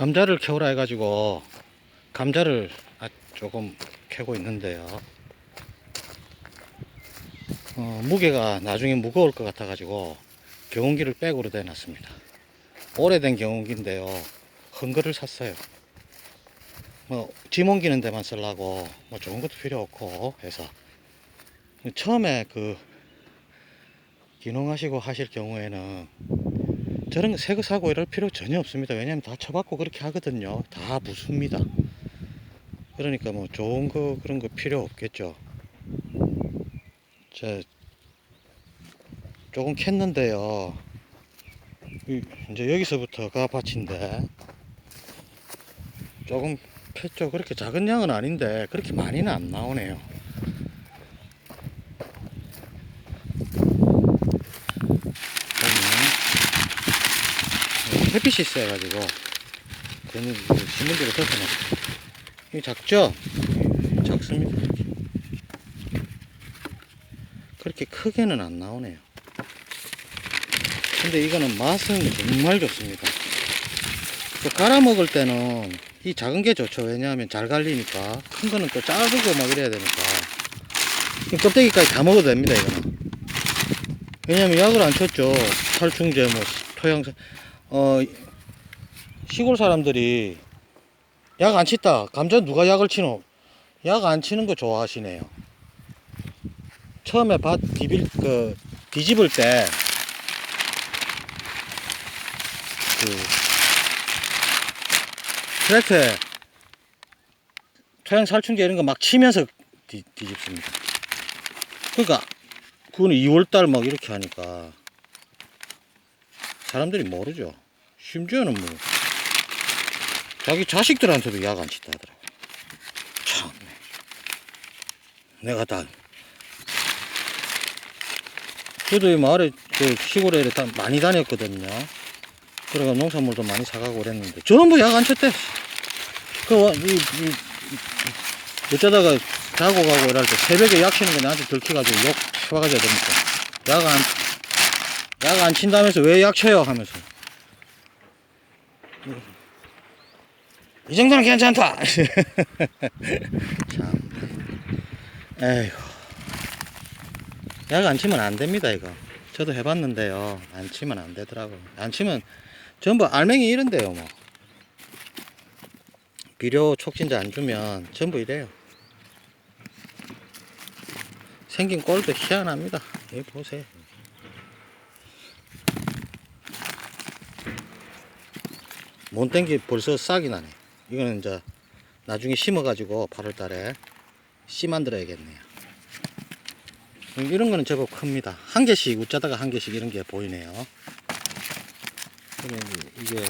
감자를 캐오라 해가지고 감자를 아- 조금 캐고 있는데요. 어, 무게가 나중에 무거울 것 같아 가지고 경운기를 백으로 대놨습니다. 오래된 경운기인데요. 헌거를 샀어요. 뭐, 짐 옮기는 데만 쓰려고 뭐 좋은 것도 필요 없고 해서 처음에 그 기농하시고 하실 경우에는 저런 거새거 사고 이럴 필요 전혀 없습니다. 왜냐면 다 쳐받고 그렇게 하거든요. 다 부수입니다. 그러니까 뭐 좋은 거 그런 거 필요 없겠죠. 저 조금 캤는데요. 이- 이제 여기서부터가 밭인데 조금 캤죠. 그렇게 작은 양은 아닌데 그렇게 많이는 안 나오네요. 보면 햇빛이 있어가지고 괜히 그 신문지를 덮어놨어요. 이 작죠? 이 작습니다. 그렇게 크게는 안 나오네요. 근데 이거는 맛은 정말 좋습니다. 또 갈아 먹을 때는 이 작은 게 좋죠. 왜냐하면 잘 갈리니까. 큰 거는 또 자르고 막 이래야 되니까. 이 껍데기까지 다 먹어도 됩니다, 이거는. 왜냐면 약을 안 쳤죠. 살충제, 뭐, 토양사, 어, 시골 사람들이 약 안 치다. 감자 누가 약을 치노? 약 안 치는 거 좋아하시네요. 처음에 밭 디빌, 그, 뒤집을 때, 그, 트랙터에 토양 살충제 이런 거 막 치면서 뒤, 뒤집습니다. 그러니까, 그거는 2월달 막 이렇게 하니까, 사람들이 모르죠. 심지어는 뭐, 자기 자식들한테도 약 안 친다 하더라고. 참. 내가 다. 저도 이 마을에, 그 시골에 다 많이 다녔거든요. 그래가 농산물도 많이 사가고 그랬는데, 전부 약 안 쳤대. 그, 와- 이, 이, 이, 어쩌다가 자고 가고 이럴 때 새벽에 약 치는 거 나한테 들켜가지고 욕 쳐가지고 됩니까? 약 안, 약 안 친다면서 왜 약 쳐요? 하면서. 이 정도는 괜찮다. 참. 에이구. 약안 치면 안 됩니다, 이거. 저도 해봤는데요. 안 치면 안 되더라고요. 안 치면 전부 알맹이 이런데요, 뭐. 비료 촉진제 안 주면 전부 이래요. 생긴 꼴도 희한합니다. 여기 보세요. 몬땡기 벌써 싹이 나네. 이거는 이제 나중에 심어 가지고 8월달에 씨 만들어야겠네요. 이런 거는 제법 큽니다. 한 개씩 웃자다가 한 개씩 이런 게 보이네요. 이게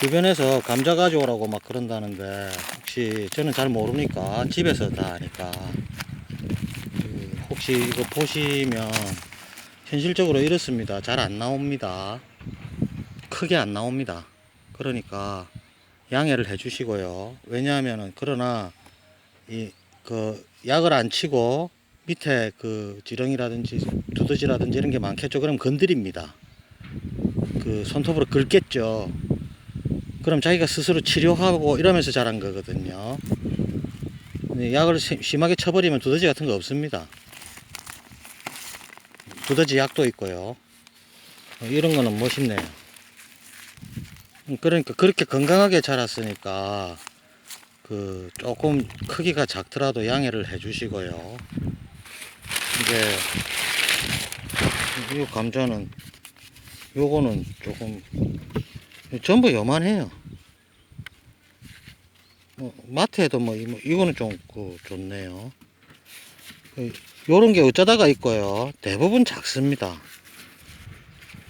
주변에서 감자 가져오라고 막 그런다는데 혹시 저는 잘 모르니까 집에서 다 하니까 그 혹시 이거 보시면 현실적으로 이렇습니다. 잘 안 나옵니다. 크게 안 나옵니다. 그러니까 양해를 해 주시고요. 왜냐하면은 그러나 이 그 약을 안 치고 밑에 그 지렁이라든지 두더지라든지 이런 게 많겠죠. 그럼 건드립니다. 그 손톱으로 긁겠죠. 그럼 자기가 스스로 치료하고 이러면서 자란 거거든요. 약을 심- 심하게 쳐버리면 두더지 같은 거 없습니다. 두더지 약도 있고요. 어, 이런 거는 멋있네요. 음, 그러니까 그렇게 건강하게 자랐으니까 그 조금 크기가 작더라도 양해를 해 주시고요. 이게 이 감자는 요거는 조금 전부 요만해요. 뭐 마트에도 뭐 이- 뭐 이거는 좀 그 좋네요. 그 요런 게 어쩌다가 있고요. 대부분 작습니다.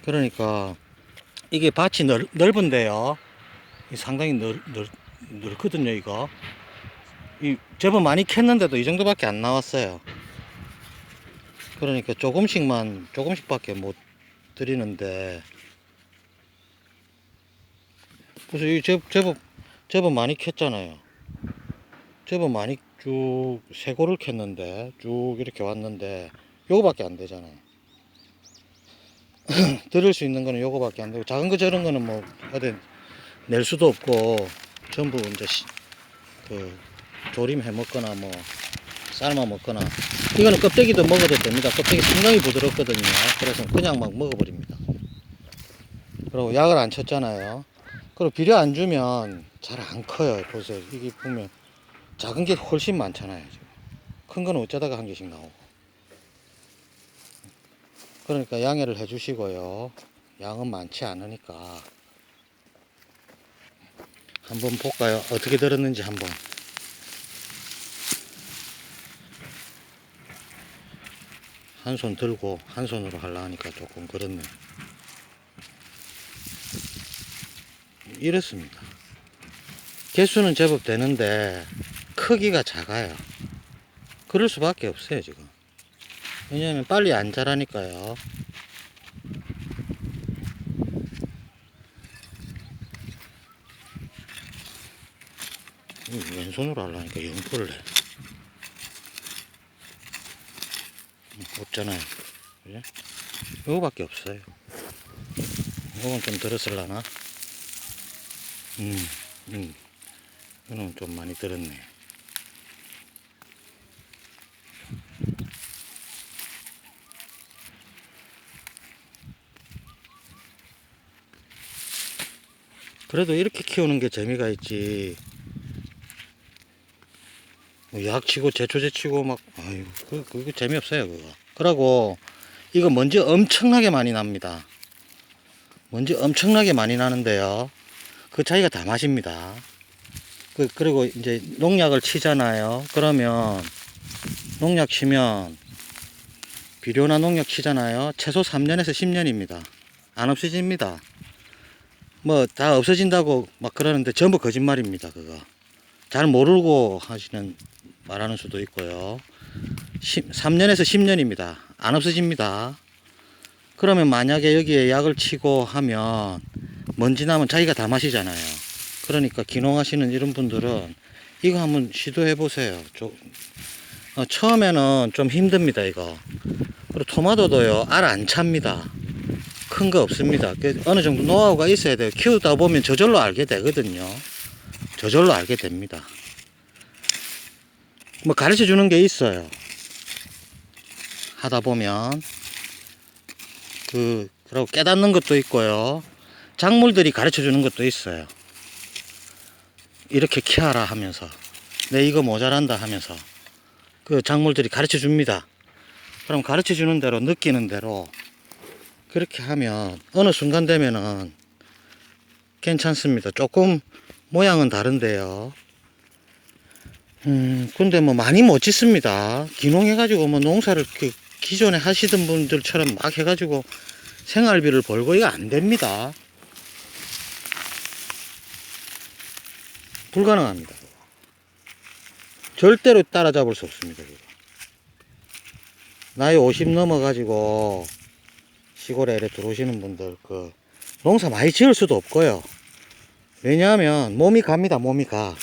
그러니까 이게 밭이 넓, 넓은데요. 이 상당히 넓, 넓, 넓거든요, 이거. 이 제법 많이 캤는데도 이 정도밖에 안 나왔어요. 그러니까 조금씩만, 조금씩밖에 못 드리는데. 그래서 이 제, 제법, 제법 많이 캤잖아요. 제법 많이 쭉, 세 고를 캤는데, 쭉 이렇게 왔는데, 요거밖에 안 되잖아요. 들을 수 있는 거는 요거밖에 안 되고 작은 거 저런 거는 뭐 어디 낼 수도 없고 전부 이제 시- 그 조림해 먹거나 뭐 삶아 먹거나 이거는 껍데기도 먹어도 됩니다. 껍데기 상당히 부드럽거든요. 그래서 그냥 막 먹어버립니다. 그리고 약을 안 쳤잖아요. 그리고 비료 안 주면 잘 안 커요. 보세요. 이게 보면 작은 게 훨씬 많잖아요. 큰 거는 어쩌다가 한 개씩 나오고. 그러니까 양해를 해 주시고요. 양은 많지 않으니까. 한번 볼까요? 어떻게 들었는지 한번. 한 손 들고 한 손으로 하려 하니까 조금 그렇네. 이렇습니다. 개수는 제법 되는데 크기가 작아요. 그럴 수밖에 없어요, 지금. 왜냐하면 빨리 안 자라니까요. 이 왼손으로 하려니까 영포를 해. 음, 없잖아요. 그죠? 요거밖에 없어요. 요건 좀 들었을라나? 음, 음. 이거는 좀 많이 들었네. 그래도 이렇게 키우는 게 재미가 있지. 뭐 약치고 제초제 치고 막 아유 그 그거 재미없어요 그거. 그러고 이거 먼지 엄청나게 많이 납니다. 먼지 엄청나게 많이 나는데요. 그 차이가 다 맛입니다. 그 그리고 이제 농약을 치잖아요. 그러면 농약 치면 비료나 농약 치잖아요. 최소 3년에서 10년입니다. 안 없어집니다. 뭐 다 없어진다고 막 그러는데 전부 거짓말입니다. 그거 잘 모르고 하시는 말하는 수도 있고요. 10, 3년에서 10년입니다. 안 없어집니다. 그러면 만약에 여기에 약을 치고 하면 먼지 나면 자기가 다 마시잖아요. 그러니까 기농하시는 이런 분들은 이거 한번 시도해 보세요. 어, 처음에는 좀 힘듭니다. 이거. 그리고 토마토도요 알 안 찹니다. 큰 거 없습니다. 그 어느 정도 노하우가 있어야 돼요. 키우다 보면 저절로 알게 되거든요. 저절로 알게 됩니다. 뭐 가르쳐 주는 게 있어요. 하다 보면 그 그리고 깨닫는 것도 있고요. 작물들이 가르쳐 주는 것도 있어요. 이렇게 키워라 하면서 내 이거 모자란다 하면서 그 작물들이 가르쳐 줍니다. 그럼 가르쳐 주는 대로 느끼는 대로 그렇게 하면 어느 순간 되면은 괜찮습니다. 조금 모양은 다른데요. 음, 근데 뭐 많이 못 짓습니다. 기농해가지고 뭐 농사를 그 기존에 하시던 분들처럼 막 해가지고 생활비를 벌고 이거 안 됩니다. 불가능합니다. 절대로 따라잡을 수 없습니다. 나이 50 넘어가지고 시골에 이렇게 들어오시는 분들 그 농사 많이 지을 수도 없고요. 왜냐하면 몸이 갑니다. 몸이 가.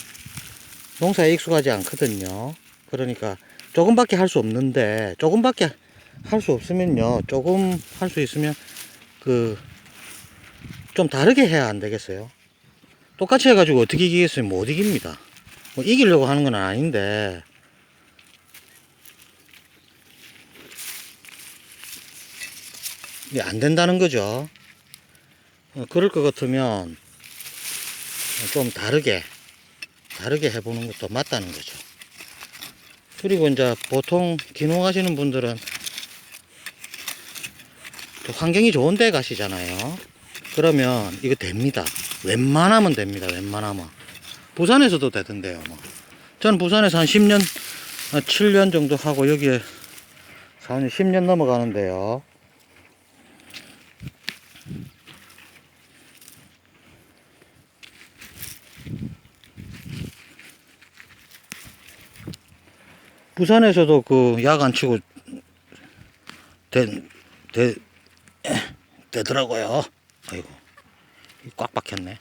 농사에 익숙하지 않거든요. 그러니까 조금밖에 할 수 없는데 조금밖에 할 수 없으면요. 조금 할 수 있으면 그 좀 다르게 해야 안 되겠어요. 똑같이 해가지고 어떻게 이기겠어요? 못 이깁니다. 뭐 이기려고 하는 건 아닌데 이게 안 된다는 거죠. 어, 그럴 것 같으면 좀 다르게 다르게 해보는 것도 맞다는 거죠. 그리고 이제 보통 기농하시는 분들은 또 환경이 좋은 데 가시잖아요. 그러면 이거 됩니다. 웬만하면 됩니다. 웬만하면. 부산에서도 되던데요. 뭐. 저는 부산에서 한 10년, 7년 정도 하고 여기에 4년, 10년 넘어가는데요. 부산에서도 그 약 안 치고 되, 되, 되더라고요. 아이고, 꽉 박혔네.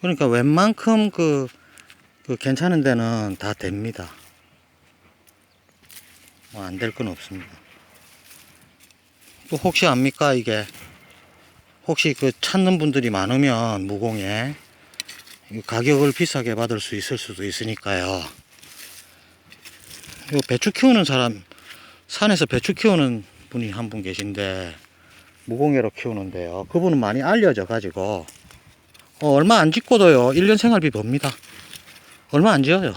그러니까 웬만큼 그, 그 괜찮은 데는 다 됩니다. 뭐 안 될 건 없습니다. 또 혹시 압니까 이게 혹시 그 찾는 분들이 많으면 무공에 이 가격을 비싸게 받을 수 있을 수도 있으니까요. 이 배추 키우는 사람 산에서 배추 키우는 분이 한 분 계신데 무공예로 키우는데요. 그분은 많이 알려져 가지고 어, 얼마 안 짓고도요. 1년 생활비 법니다. 얼마 안 지어요.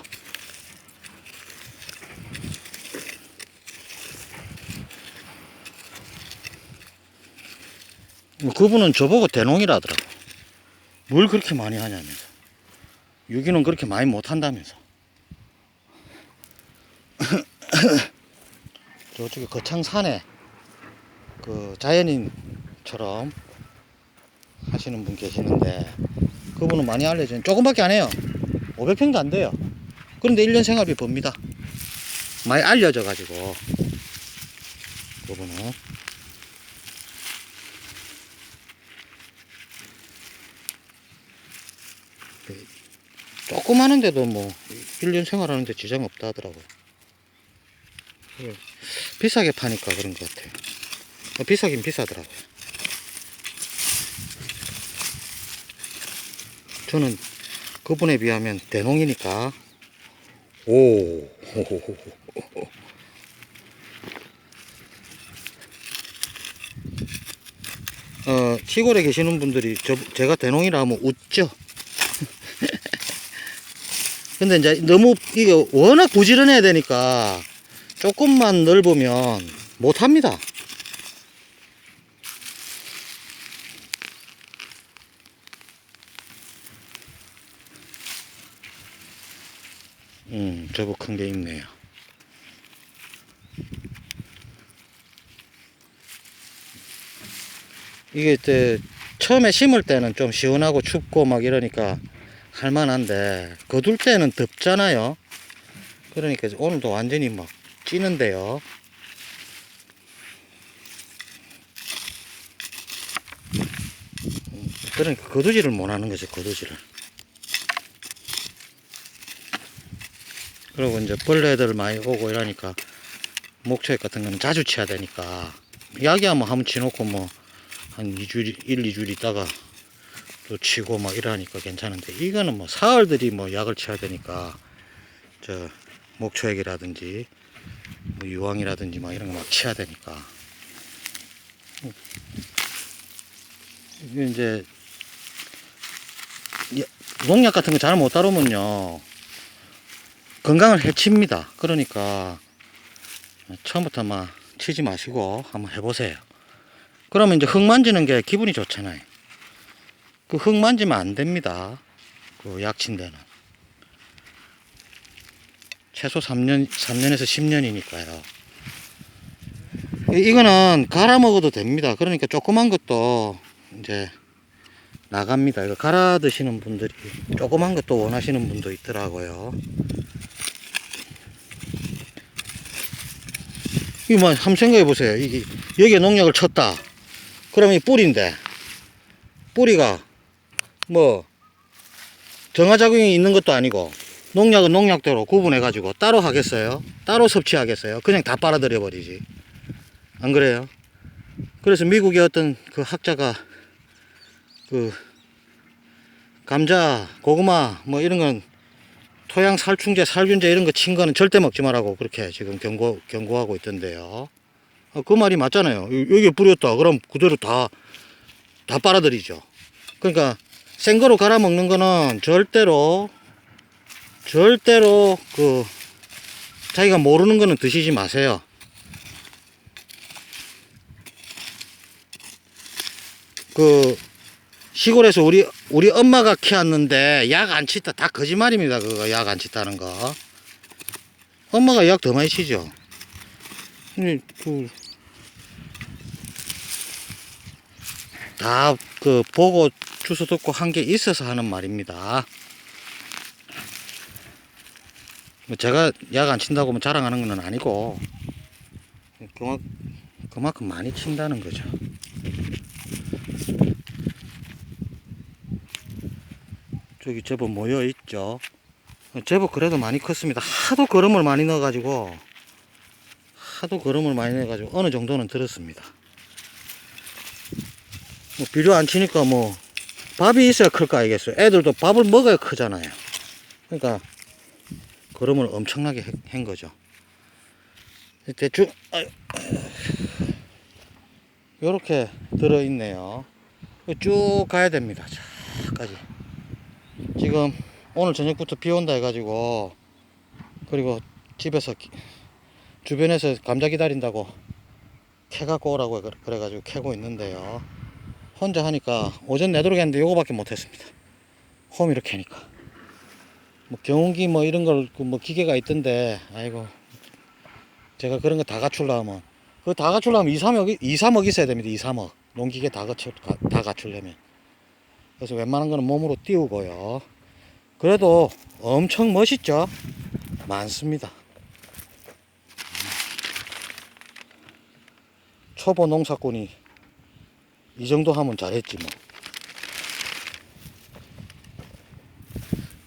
뭐 그분은 저보고 대농이라더라고. 뭘 그렇게 많이 하냐면서. 유기농 그렇게 많이 못 한다면서. 저쪽에 거창산에 그 자연인처럼 하시는 분 계시는데 그분은 많이 알려진 조금밖에 안 해요. 500평도 안 돼요. 그런데 1년 생활비 법니다. 많이 알려져 가지고 그분은 조금 하는데도 뭐 1년 생활하는데 지장 없다 하더라고요. 예. 비싸게 파니까 그런 것 같아요. 어, 비싸긴 비싸더라고요. 저는 그분에 비하면 대농이니까 오. 어, 시골에 계시는 분들이 저, 제가 대농이라 하면 웃죠. 근데 이제 너무 이게 워낙 부지런해야 되니까 조금만 넓으면 못 합니다. 음, 저거 큰 게 있네요. 이게 때 처음에 심을 때는 좀 시원하고 춥고 막 이러니까 할만한데 거둘 때는 덥잖아요. 그러니까 오늘도 완전히 막 찌는데요. 음, 그러니까 거두지를 못하는 거죠, 거두지를. 그리고 이제 벌레들 많이 오고 이러니까 목초액 같은 거는 자주 치야 되니까 이야기하면 한번 치놓고 뭐 한 2주, 1, 2주 있다가 또 치고 막 이러니까 괜찮은데 이거는 뭐 사흘들이 뭐 약을 쳐야 되니까 저 목초액이라든지 뭐 유황이라든지 막 이런 거 막 쳐야 되니까. 이게 이제 이- 농약 같은 거 잘 못 다루면요 건강을 해칩니다. 그러니까 처음부터 막 치지 마시고 한번 해보세요. 그러면 이제 흙 만지는 게 기분이 좋잖아요 그 흙 만지면 안 됩니다. 그 약친 데는. 최소 3년, 3년에서 10년이니까요. 이거는 갈아 먹어도 됩니다. 그러니까 조그만 것도 이제 나갑니다. 이거 갈아 드시는 분들이 조그만 것도 원하시는 분도 있더라고요. 이거 뭐, 한번 생각해 보세요. 이게, 여기에 농약을 쳤다. 그러면 이 뿌리인데, 뿌리가 뭐 정화작용이 있는 것도 아니고 농약은 농약대로 구분해 가지고 따로 하겠어요? 따로 섭취하겠어요? 그냥 다 빨아들여 버리지. 안 그래요? 그래서 미국의 어떤 그 학자가 그 감자 고구마 뭐 이런 건 토양 살충제 살균제 이런 거 친 거는 절대 먹지 말라고 그렇게 지금 경고 경고하고 있던데요. 아, 그 말이 맞잖아요 여기에 뿌렸다. 그럼 그대로 다다 빨아들이죠. 그러니까 생거로 갈아 먹는 거는 절대로 절대로 그 자기가 모르는 거는 드시지 마세요. 그 시골에서 우리 우리 엄마가 키웠는데 약 안 치다 다 거짓말입니다. 그거 약 안 치다는 거. 엄마가 약 더 많이 치죠. 근데 그다그 보고 주소 듣고 한 게 있어서 하는 말입니다. 뭐 제가 약 안 친다고 뭐 자랑하는 건 아니고 그만, 그만큼 많이 친다는 거죠. 저기 제법 모여 있죠. 제법 그래도 많이 컸습니다. 하도 거름을 많이 넣어가지고 하도 거름을 많이 넣어가지고 어느 정도는 들었습니다. 뭐 비료 안 치니까 뭐 밥이 있어야 클 거 아니겠어요. 애들도 밥을 먹어야 크잖아요. 그러니까 걸음을 엄청나게 한- 한 거죠. 대충 이렇게 들어 있네요. 쭉 가야 됩니다. 저까지. 지금 오늘 저녁부터 비 온다 해가지고 그리고 집에서 기- 주변에서 감자 기다린다고 캐갖고 오라고 그래- 그래가지고 캐고 있는데요. 혼자 하니까 오전 내도록 했는데 요거밖에 못했습니다. 홈 이렇게 하니까. 뭐 경운기 뭐 이런 걸 뭐 기계가 있던데 아이고 제가 그런 거 다 갖추려면 그 다 갖추려면 2, 3억 2, 3억 있어야 됩니다. 2, 3억 농기계 다 가- 다 갖추려면 그래서 웬만한 거는 몸으로 띄우고요. 그래도 엄청 멋있죠. 많습니다. 초보 농사꾼이 이 정도 하면 잘했지 뭐.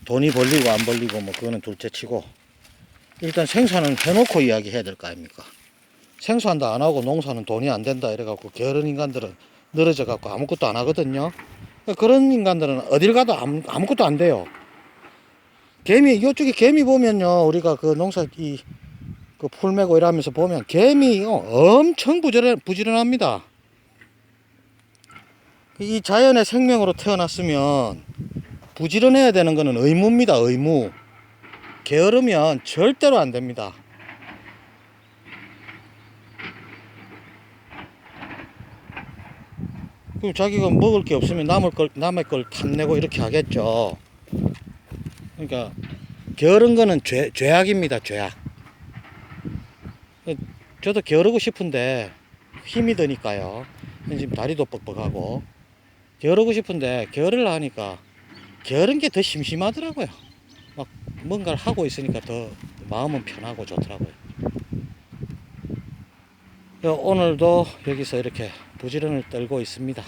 돈이 벌리고 안 벌리고 뭐 그거는 둘째 치고 일단 생산은 해놓고 이야기해야 될 거 아닙니까? 생산도 안 하고 농사는 돈이 안 된다 이래갖고 게으른 인간들은 늘어져 갖고 아무것도 안 하거든요. 그런 인간들은 어딜 가도 아무, 아무것도 안 돼요. 개미 이쪽에 개미 보면요 우리가 그 농사 이 그 풀매고 이러면서 보면 개미 어, 엄청 부지런 부지런합니다. 이 자연의 생명으로 태어났으면 부지런해야 되는 거는 의무입니다. 의무. 게으르면 절대로 안 됩니다. 그럼 자기가 먹을 게 없으면 남을 걸 남의 걸 탐내고 이렇게 하겠죠. 그러니까 게으른 거는 죄 죄악입니다. 죄악. 저도 게으르고 싶은데 힘이 드니까요. 지금 다리도 뻑뻑하고 게으르고 싶은데 게으르려 하니까 게으른 게더 심심하더라고요. 막 뭔가를 하고 있으니까 더 마음은 편하고 좋더라고요. 어, 오늘도 여기서 이렇게 부지런을 떨고 있습니다.